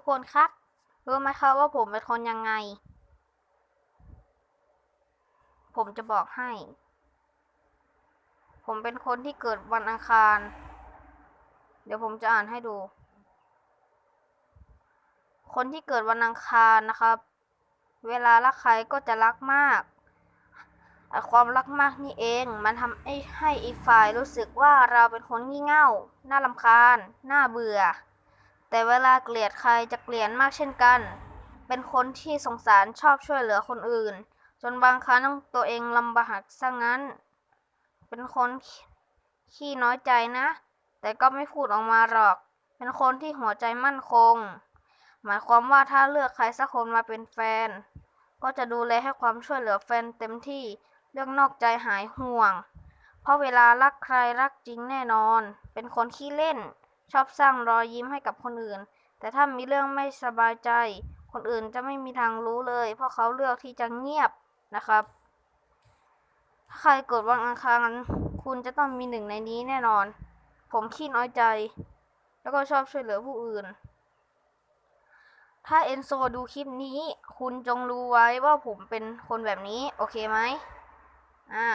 ทุกคนครับ รู้ไหมครับว่าผมเป็นคนยังไง ผมจะบอกให้ ผมเป็นคนที่เกิดวันอังคาร เดี๋ยวผมจะอ่านให้ดู คนที่เกิดวันอังคารนะครับ เวลารักใครก็จะรักมากแต่ความรักมากนี่เอง มันทำให้ให้อีกฝ่ายรู้สึกว่าเราเป็นคนงี่เง่า น่ารำคาญ น่าเบื่อ แต่เวลาเกลียดใครจะเกลียดมากเช่นกัน เป็นคนที่สงสารชอบช่วยเหลือคนอื่น จนบางครั้งตัวเองลำบากซะงั้น เป็นคนขี้ขี้น้อยใจนะ แต่ก็ไม่พูดออกมาหรอก เป็นคนที่หัวใจมั่นคง หมายความว่าถ้าเลือกใครสักคนมาเป็นแฟน ก็จะดูแลให้ความช่วยเหลือแฟนเต็มที่ เรื่องนอกใจหายห่วง เพราะเวลารักใครรักจริงแน่นอน เป็นคนขี้เล่น ชอบสร้างรอยยิ้มให้กับคนอื่น แต่ถ้ามีเรื่องไม่สบายใจ คนอื่นจะไม่มีทางรู้เลย เพราะเขาเลือกที่จะเงียบนะครับ ถ้าใครเกิดวันอังคารคุณจะต้องมีหนึ่งในนี้แน่นอน ผมขี้น้อยใจ แล้วก็ชอบช่วยเหลือผู้อื่น ถ้าเอนโซดูคลิปนี้ คุณจงรู้ไว้ว่าผมเป็นคนแบบนี้ โอเคไหมอ่า